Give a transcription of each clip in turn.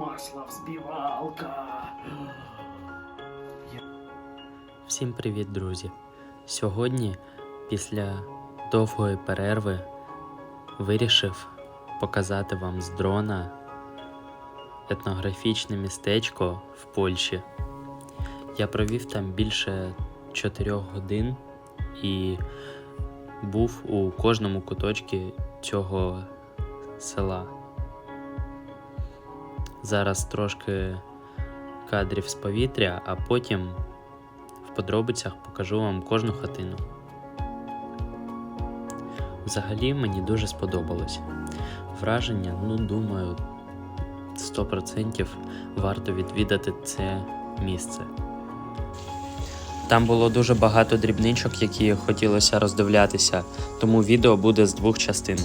Маслав співалка. Всім привіт, друзі! Сьогодні, після довгої перерви, вирішив показати вам з дрона етнографічне містечко в Польщі. Я провів там більше 4 годин і був у кожному куточці цього села. Зараз трошки кадрів з повітря, а потім в подробицях покажу вам кожну хатину. Взагалі мені дуже сподобалось. Враження, ну думаю, 100% варто відвідати це місце. Там було дуже багато дрібничок, які хотілося роздивлятися, тому відео буде з двох частин.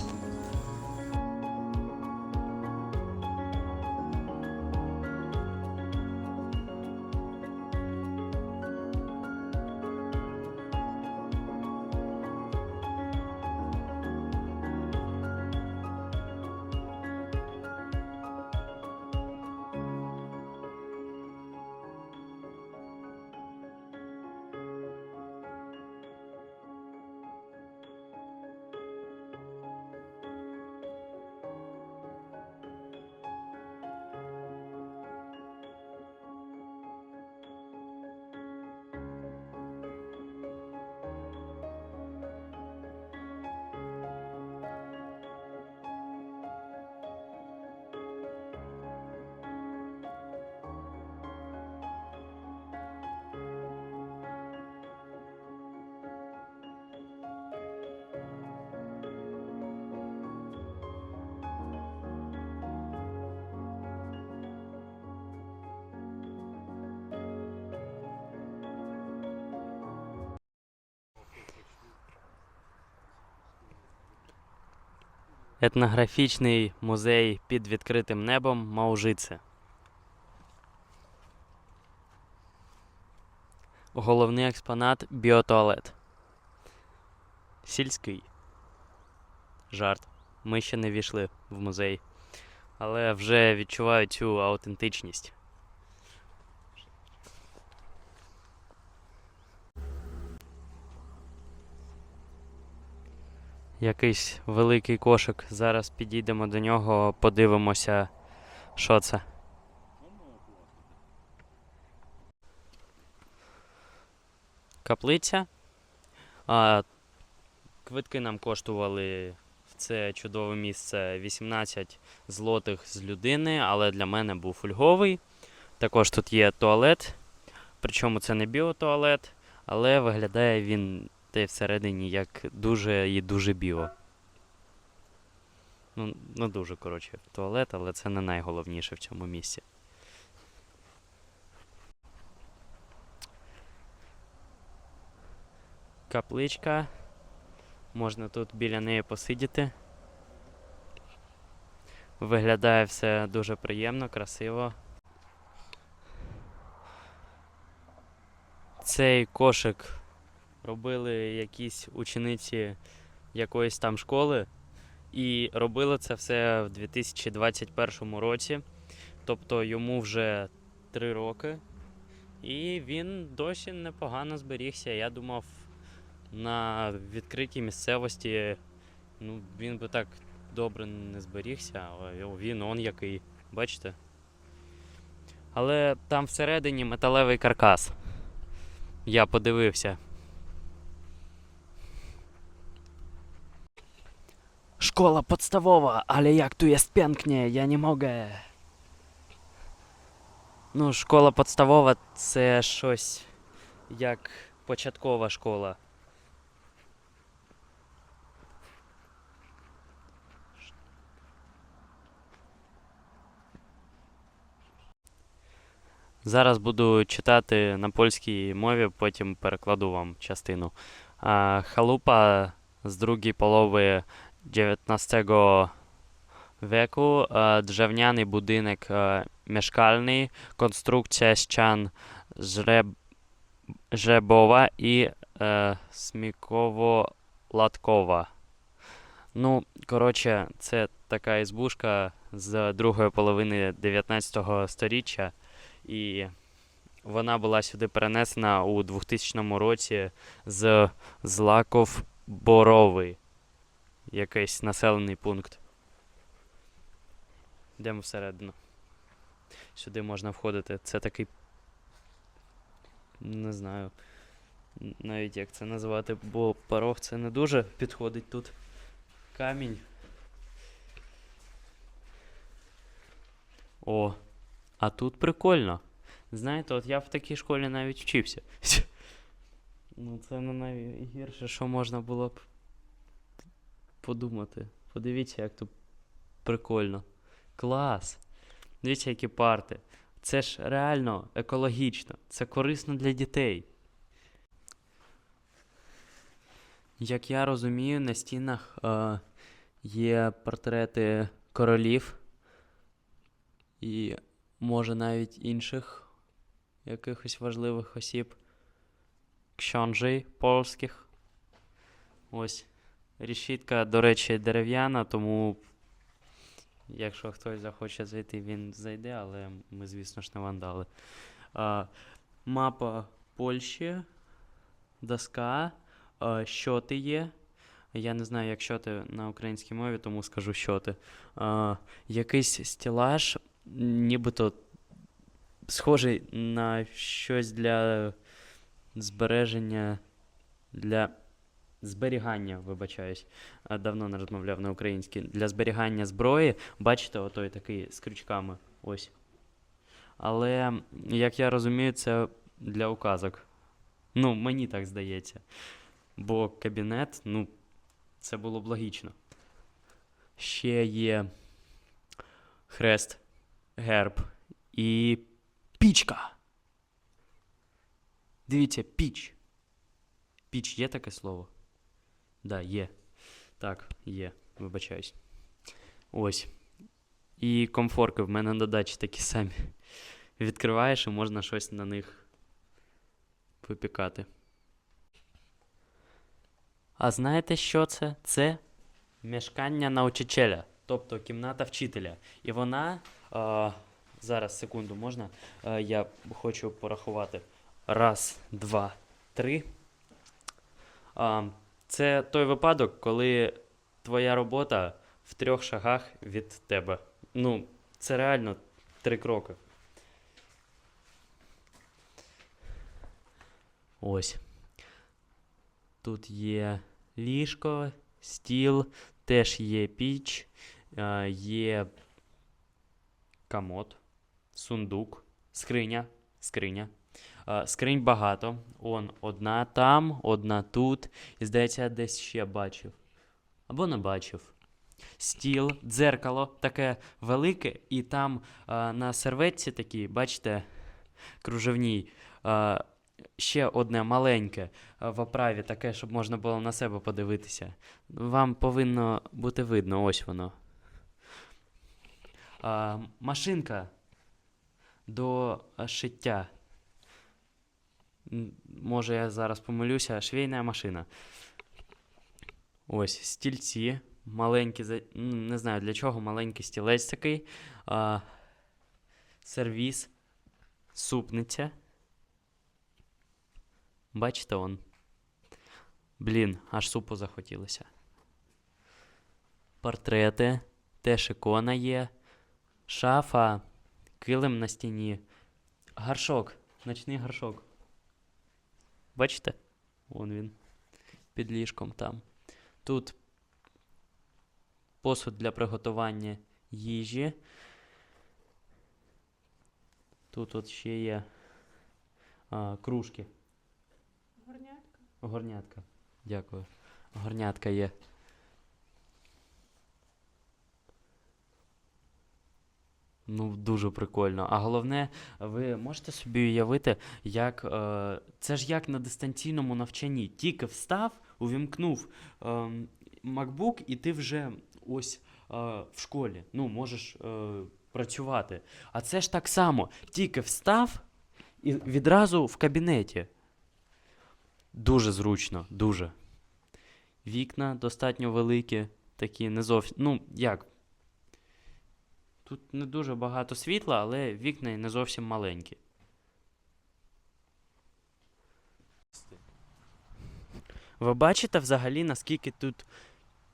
Етнографічний музей під відкритим небом Маужице. Головний експонат біотуалет. Сільський. Жарт. Ми ще не війшли в музей. Але вже відчуваю цю аутентичність. Якийсь великий кошик. Зараз підійдемо до нього, подивимося, що це. Каплиця. А, квитки нам коштували в це чудове місце 18 злотих з людини, але для мене був ульговий. Також тут є туалет. Причому це не біотуалет, але виглядає він те всередині як дуже і дуже біо. Ну, ну дуже коротше, туалет, але це не найголовніше в цьому місці. Капличка. Можна тут біля неї посидіти. Виглядає все дуже приємно, красиво. Цей кошик робили якісь учениці якоїсь там школи. І робили це все в 2021 році. Тобто йому вже 3 роки. І він досі непогано зберігся. Я думав, на відкритій місцевості ну, він би так добре не зберігся, але він он який. Бачите? Але там всередині металевий каркас. Я подивився. Szkoła podstawowa, ale jak tu jest pięknie, ja nie mogę. Ну, школа підставова це щось як початкова школа. Зараз буду читати на польській мові, потім перекладу вам частину. Халупа з другої полови XIX wieku. Drewniany budynek mieszkalny, konstrukcja ścian żreb, żrebowa i сміково-латкова. Ну, коротше, це така ізбушка з другої половини 19 століття, і вона була сюди перенесена у 2000 році з Злаков Борови, якийсь населений пункт. Йдемо всередину. Сюди можна входити. Це такий. Не знаю. Навіть як це назвати, бо порог це не дуже підходить тут. Камінь. О, а тут прикольно. Знаєте, от я в такій школі навіть вчився. Ну, це не найгірше, що можна було б подумати. Подивіться, як тут прикольно. Клас. Дивіться, які парти. Це ж реально екологічно. Це корисно для дітей. Як я розумію, на стінах е, є портрети королів і, може, навіть інших якихось важливих осіб, ксьонжей польських. Ось. Решітка, до речі, дерев'яна, тому якщо хтось захоче зайти, він зайде, але ми, звісно ж, не вандали. А, мапа Польщі, доска, а, щоти є. Я не знаю, як щоти на українській мові, тому скажу щоти. А, якийсь стелаж, нібито схожий на щось для збереження, для зберігання, вибачаюсь. Давно не розмовляв на українській. Для зберігання зброї, бачите, отой такий з крючками. Ось. Але, як я розумію, це для указок. Ну, мені так здається. Бо кабінет, ну, це було б логічно. Ще є хрест, герб і пічка. Дивіться, піч. Піч є таке слово? Да, є. Так, є. Вибачаюсь. Ось. І комфорки в мене на дачі такі самі. Відкриваєш і можна щось на них випікати. А знаєте, що це? Це мешкання научителя, тобто кімната вчителя. І вона. А, зараз, секунду, можна? А, я хочу порахувати. Раз, два, три. А, це той випадок, коли твоя робота в трьох шагах від тебе. Ну, це реально три кроки. Ось. Тут є ліжко, стіл, теж є піч, є комод, сундук, скриня. Скриня. Е, Скринь багато. Он одна там, одна тут. І здається, я десь ще бачив. Або не бачив. Стіл, дзеркало таке велике, і там е, на серветці такій, бачите, кружевній, е, ще одне маленьке в оправі, таке, щоб можна було на себе подивитися. Вам повинно бути видно, ось воно. А, машинка до шиття. Може, я зараз помилюся, швейна машина. Ось стільці. Маленький, ну, не знаю для чого, маленький стілець такий. А, сервіс, супниця. Бачите он? Блін, аж супу захотілося. Портрети, теж ікона є. Шафа, килим на стіні. Гаршок, ночний гаршок. Бачите? Вон він. Під ліжком там. Тут посуд для приготування їжі. Тут от ще є а, кружки. Горнятка. Горнятка. Дякую. Горнятка є. Ну, дуже прикольно. А головне, ви можете собі уявити, як е, це ж як на дистанційному навчанні. Тільки встав, увімкнув е, MacBook, і ти вже ось е, в школі. Ну, можеш е, працювати. А це ж так само. Тільки встав і відразу в кабінеті. Дуже зручно, дуже. Вікна достатньо великі, такі не зовсім. Ну, як? Тут не дуже багато світла, але вікна не зовсім маленькі. Ви бачите взагалі, наскільки тут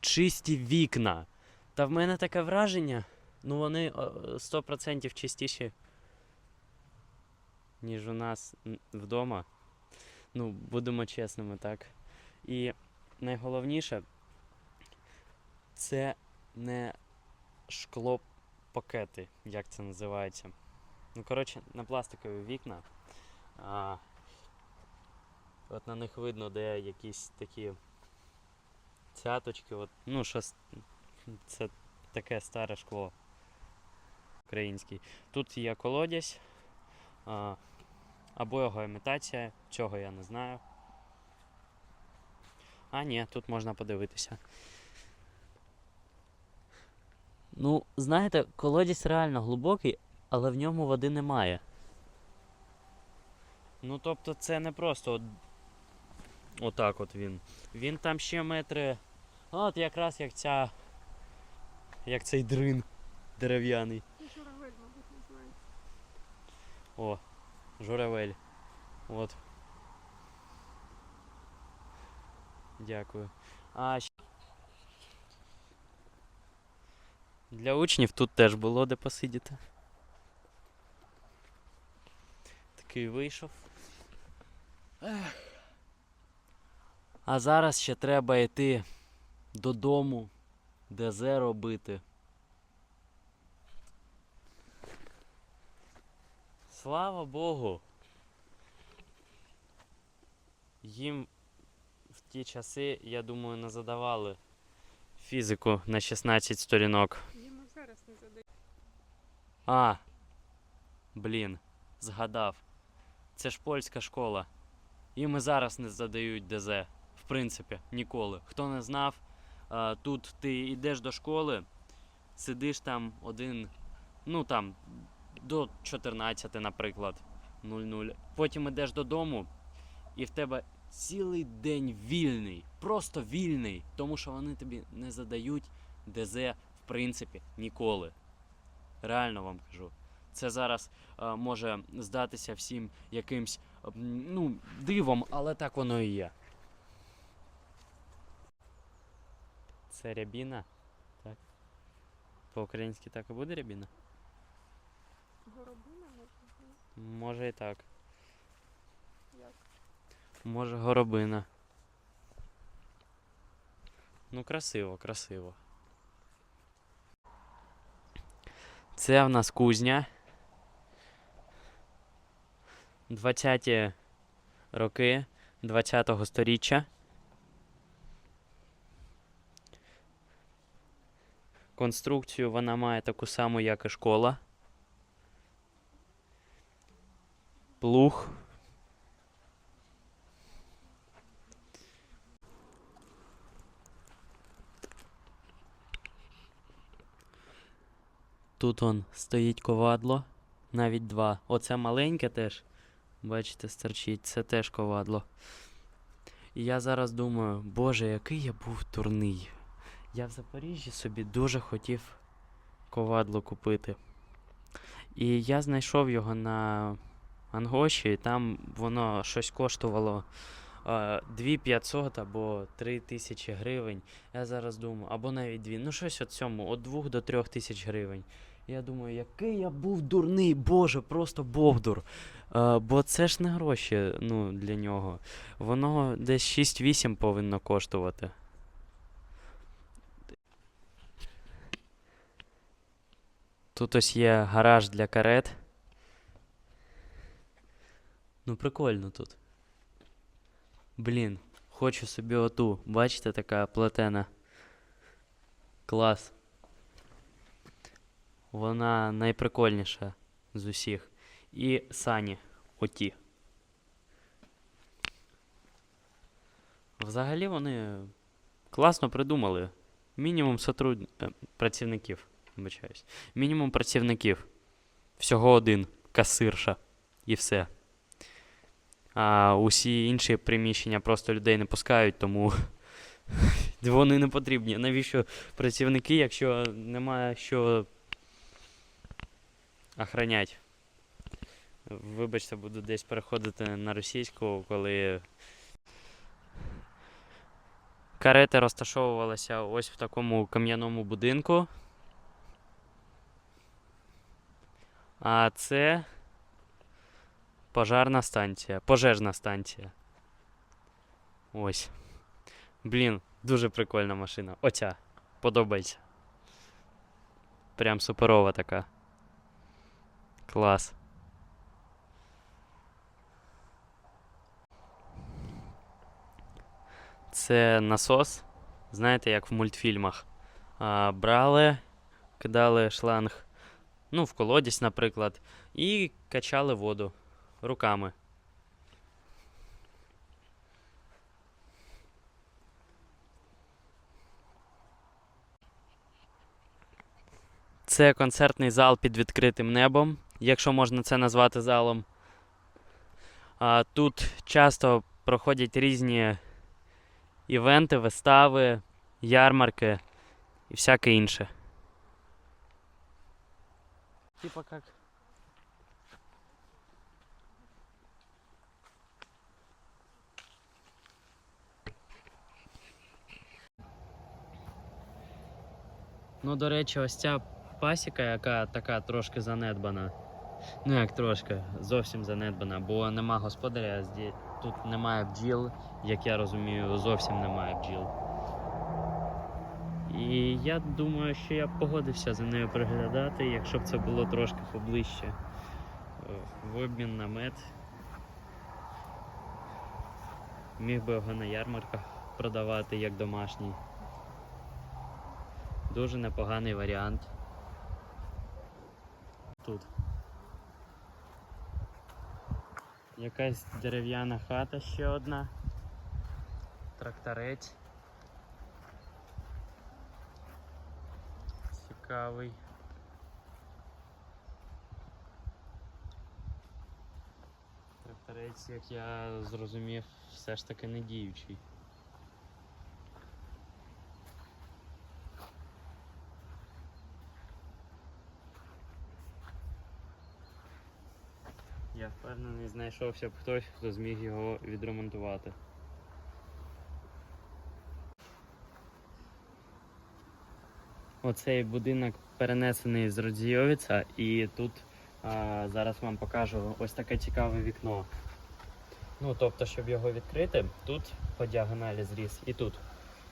чисті вікна? Та в мене таке враження, ну вони 100% чистіші, ніж у нас вдома. Ну, будемо чесними, так. І найголовніше, це не шклопакети, як це називається. Ну, коротше, на пластикові вікна. А, от на них видно, де якісь такі цяточки. От, ну, щось, це таке старе шкло українське. Тут є колодязь, а, або його імітація, цього я не знаю. А, ні, тут можна подивитися. Ну, знаєте, колодязь реально глибокий, але в ньому води немає. Ну, тобто, це не просто от... отак от він. Він там ще метри. От якраз як ця. Як цей дрин дерев'яний. Журавель, мабуть, називається. О, журавель. От. Дякую. А щ- для учнів тут теж було де посидіти. Такий вийшов. А зараз ще треба йти додому, ДЗ робити. Слава Богу. Їм в ті часи, я думаю, не задавали фізику на 16 сторінок. Зараз не задають. А. Блін, згадав. Це ж польська школа. Їм і зараз не задають ДЗ. В принципі, ніколи. Хто не знав, тут ти йдеш до школи, сидиш там один, ну там, до 14, наприклад, 00. Потім йдеш додому, і в тебе цілий день вільний. Просто вільний. Тому що вони тобі не задають ДЗ, принципі, ніколи. Реально вам кажу. Це зараз е, може здатися всім якимсь е, ну, дивом, але так воно і є. Це рябіна? Так. По-українськи так і буде рябіна? Горобина, може? Може і так. як? Може горобина. Ну, красиво, красиво. Це в нас кузня. 20-ті роки 20-го сторіччя. Конструкцію вона має таку саму, як і школа. Плуг. Тут он стоїть ковадло, навіть два. Оце маленьке теж, бачите, стерчить, це теж ковадло. І я зараз думаю, боже, який я був дурний. Я в Запоріжжі собі дуже хотів ковадло купити. І я знайшов його на Ангоші, і там воно щось коштувало е, 2500 або 3000 гривень. Я зараз думаю, або навіть 2, ну щось от цьому, від 2 до 3 тисяч гривень. Я думаю, який я був дурний, боже, просто бовдур. Е, бо це ж не гроші ну, для нього. Воно десь 6-8 повинно коштувати. Тут ось є гараж для карет. Ну, прикольно тут. Блін, хочу собі оту. Бачите, така плетена. Клас. Вона найприкольніша з усіх. І сані оті. Взагалі вони класно придумали. Мінімум сотруд... е, працівників. Вибачаюсь. Мінімум працівників. Всього один. Касирша. І все. А усі інші приміщення просто людей не пускають, тому вони не потрібні. Навіщо працівники, якщо немає що охранять. Вибачте, буду десь переходити на російську, коли карети розташовувалися ось в такому кам'яному будинку. А це пожарна станція, пожежна станція. Ось. Блін, дуже прикольна машина. Оця. Подобається. Прям суперова така. Клас. Це насос. Знаєте, як в мультфільмах. А, брали, кидали шланг, ну, в колодязь, наприклад, і качали воду руками. Це концертний зал під відкритим небом, якщо можна це назвати залом. А, тут часто проходять різні івенти, вистави, ярмарки і всяке інше. Типа как. Ну, до речі, ось ця пасіка, яка така трошки занедбана. Ну як трошки, зовсім занедбана, бо нема господаря, тут немає бджіл, як я розумію, зовсім немає бджіл. І я думаю, що я б погодився за нею приглядати, якщо б це було трошки поближче. Е, В обмін на мед. Міг би його на ярмарках продавати як домашній. Дуже непоганий варіант. Тут. Якась дерев'яна хата ще одна. Тракторець. Цікавий. Тракторець, як я зрозумів, все ж таки не діючий. Я впевнений, знайшовся б хтось, хто зміг його відремонтувати. Оцей будинок перенесений з Родзійовиця, і тут а, зараз вам покажу ось таке цікаве вікно. Ну, тобто, щоб його відкрити, тут по діагоналі зріз і тут.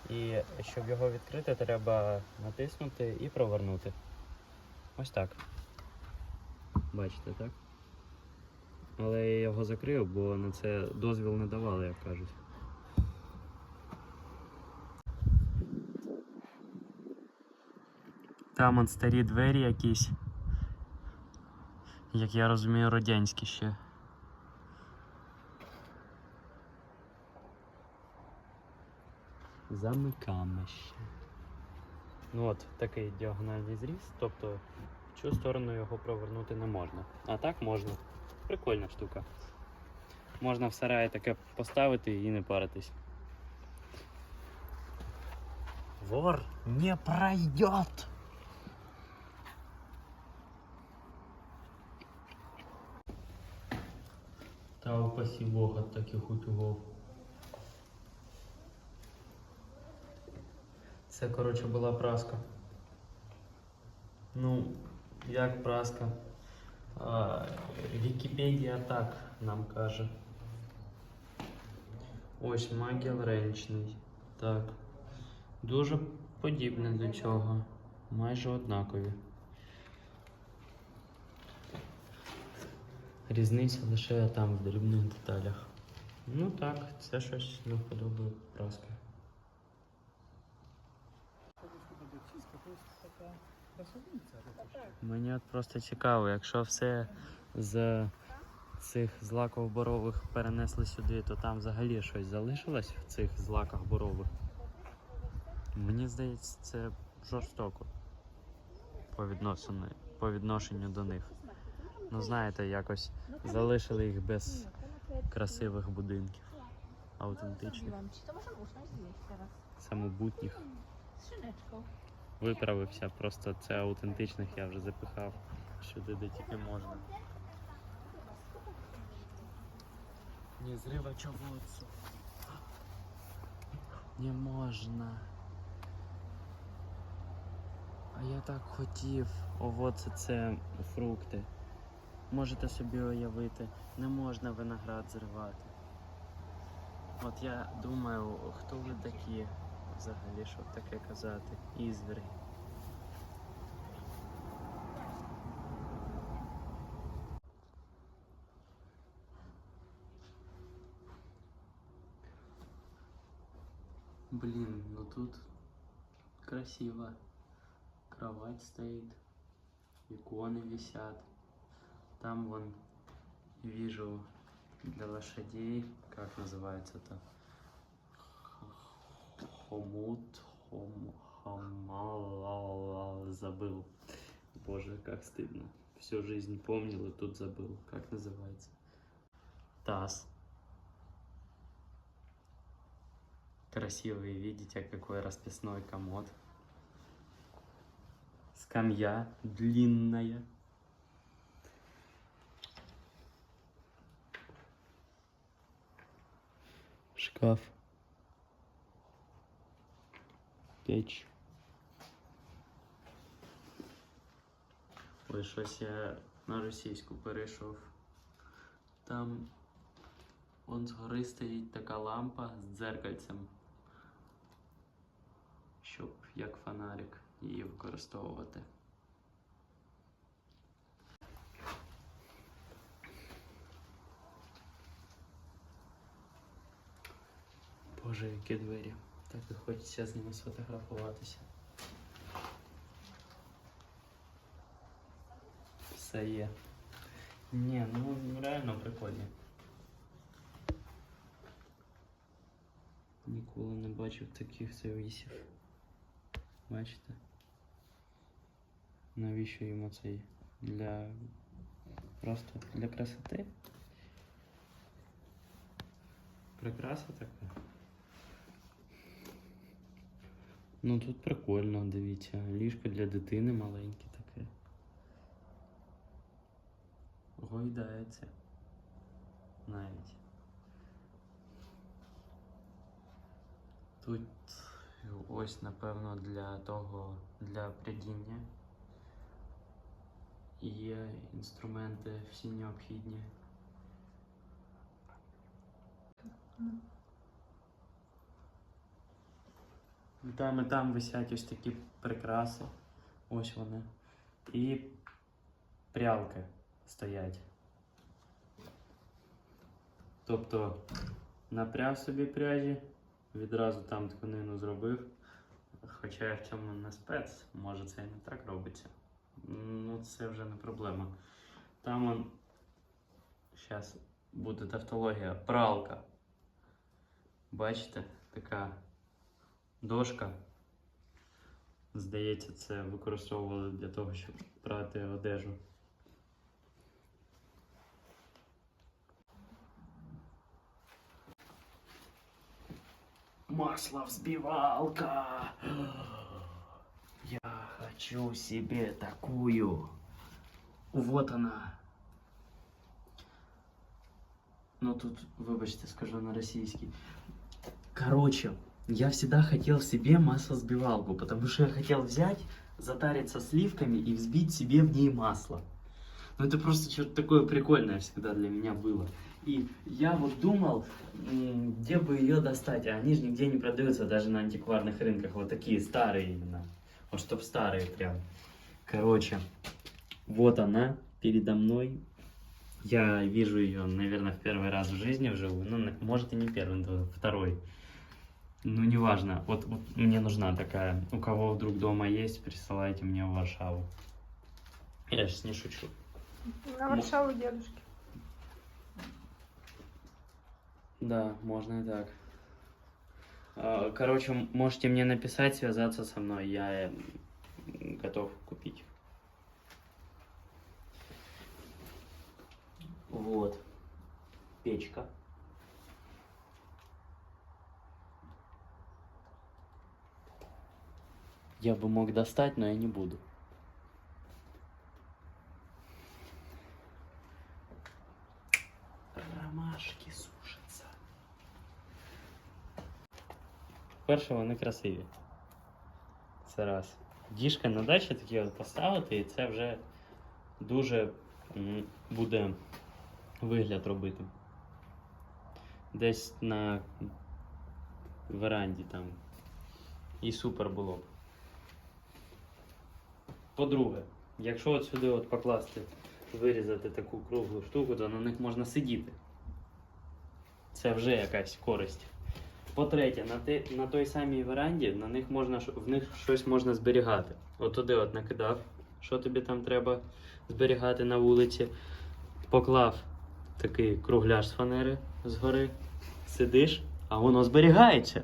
І щоб його відкрити, треба натиснути і провернути. Ось так. Бачите, так? Але я його закрив, бо на це дозвіл не давали, як кажуть. Там от старі двері якісь. Як я розумію, радянські ще. Замиками ще. Ну от такий діагональний зріз, тобто в цю сторону його провернути не можна. А так можна. Прикольна штука. Можна в сараї таке поставити і не паритись. Вор не пройдет. Та упаси Бог от таких утюгов. Це, коротше, була праска. Ну, як праска? Вікіпедія так нам каже. Ось магіл ренчний. Так. Дуже подібне до цього. Майже однакові. Різниця лише там в дрібних деталях. Ну так, це щось не вподобає праски. Мені от просто цікаво, якщо все з цих злаків борових перенесли сюди, то там взагалі щось залишилось в цих злаках борових. Мені здається, це жорстоко по відношенню, по відношенню до них. Ну знаєте, якось залишили їх без красивих будинків, аутентичних, самобутніх. Виправився. Просто це аутентичних я вже запихав сюди, де тільки можна. Не зривачоводцу. Не можна. А я так хотів. Овоце це фрукти. Можете собі уявити, не можна виноград зривати. От я думаю, хто ви такі взагалі, щоб таке казати? Ізверги. Блин, ну тут красиво. Кровать стоит, иконы висят. Там вон вижу для лошадей, как называется-то? Хомут, хом, хамалала, забыл. Боже, как стыдно. Всю жизнь помнил и тут забыл. Как называется? Таз. Красивый, видите, какой расписной комод. Скамья длинная. Шкаф. Печь. Ой, щось я на російську перейшов. Там он згори стоїть така лампа з дзеркальцем, щоб як фонарик її використовувати. Боже, які двері. Так і хочеться з ними сфотографуватися. Все є. Ні, ну реально прикольні. Ніколи не бачив таких сервісів. Бачите? Навіщо йому цей? Для. Просто для красоти? Прикраса така. Ну тут прикольно, дивіться. Ліжко для дитини маленьке таке. Гойдається. Навіть. Тут ось, напевно, для того, для прядіння. Є інструменти всі необхідні. І Там і там висять ось такі прикраси. Ось вони. І прялки стоять. Тобто напряг собі пряжі, відразу там тканину зробив. Хоча я в цьому не спец, може це і не так робиться. Ну, це вже не проблема. Там он. Зараз буде тавтологія. Пралка. Бачите, така дошка. Здається, це використовували для того, щоб прати одежу. Масловзбивалка. Я хочу себе такую. Вот она. Ну тут, вибачте, скажу на российский. Короче, я всегда хотел себе маслосбивалку, потому что я хотел взять, затариться сливками и взбить себе в ней масло. Ну это просто что-то такое прикольное всегда для меня было. И я вот думал, где бы ее достать, а они же нигде не продаются даже на антикварных рынках, вот такие старые именно. Вот чтоб старые прям. Короче, вот она передо мной. Я вижу ее, наверное, в первый раз в жизни вживую. Ну, может и не первый, но второй. Ну, неважно. Вот, вот мне нужна такая. У кого вдруг дома есть, присылайте мне в Варшаву. Я сейчас не шучу. На Варшаву дедушки. Да, можно и так. А, Короче, м- можете мне написать, связаться со мной. Я м, готов купить. Вот. Печка. Я бы мог достать, но я не буду. Ромашки сушаться. Перше, вони красиві. Це раз. Діжка на дачі такі от поставити, і це вже дуже буде вигляд робити. Десь на веранді там. І супер було б. По-друге, якщо от сюди от покласти, вирізати таку круглу штуку, то на них можна сидіти. Це вже якась користь. По-третє, на, те, на той самій веранді на них можна, в них щось можна зберігати. От туди от накидав, що тобі там треба зберігати на вулиці. Поклав такий кругляш з фанери згори, сидиш, а воно зберігається.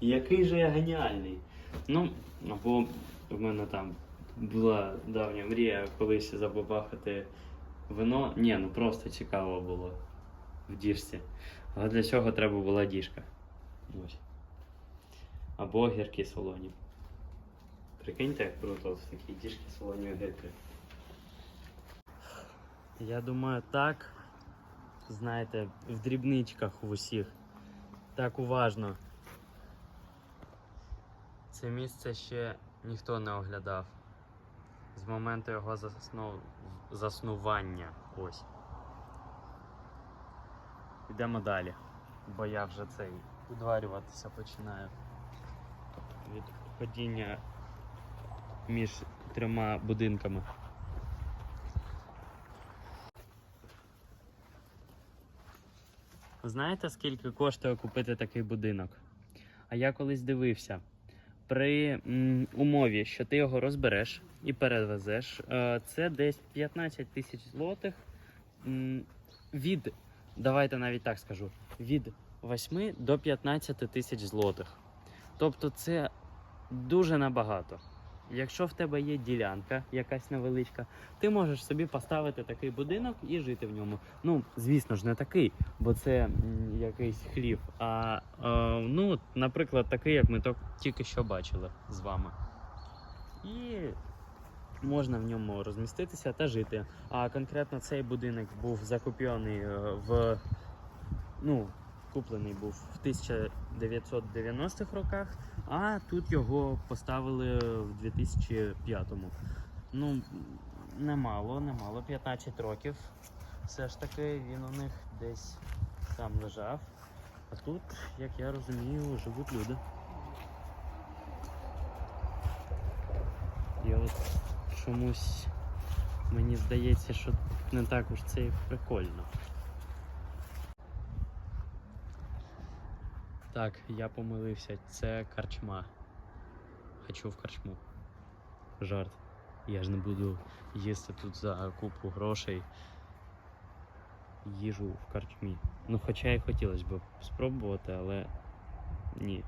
Який же я геніальний. Ну, або в мене там була давня мрія колись забабахати вино. Ні, ну просто цікаво було в діжці. Але для цього треба була діжка. Ось. Або огірки солоні. Прикиньте, як круто в такій діжки солоні огірки. Я думаю, так. Знаєте, в дрібничках в усіх. Так уважно. Це місце ще ніхто не оглядав. З моменту його засну... заснування. Ось. Йдемо далі. Бо я вже цей удварюватися починаю. Від ходіння між трьома будинками. Знаєте, скільки коштує купити такий будинок? А я колись дивився. При умові, що ти його розбереш і перевезеш, е, це десь 15 тисяч злотих. Від, давайте навіть так скажу, від 8 до 15 тисяч злотих. Тобто це дуже набагато. Якщо в тебе є ділянка якась невеличка, ти можеш собі поставити такий будинок і жити в ньому. Ну, звісно ж, не такий, бо це якийсь хлів. А е, ну, наприклад, такий, як ми тільки що бачили з вами. І можна в ньому розміститися та жити. А конкретно цей будинок був закуплений е, в ну, куплений був в 1990-х роках, а тут його поставили в 2005-му. Ну, немало, немало, 15 років. Все ж таки він у них десь там лежав. А тут, як я розумію, живуть люди. І от чомусь мені здається, що не так уж це і прикольно. Так, я помилився. Це карчма. Хочу в карчму. Жарт. Я ж не буду їсти тут за купу грошей. Їжу в карчмі. Ну, хоча і хотілося б спробувати, але ні.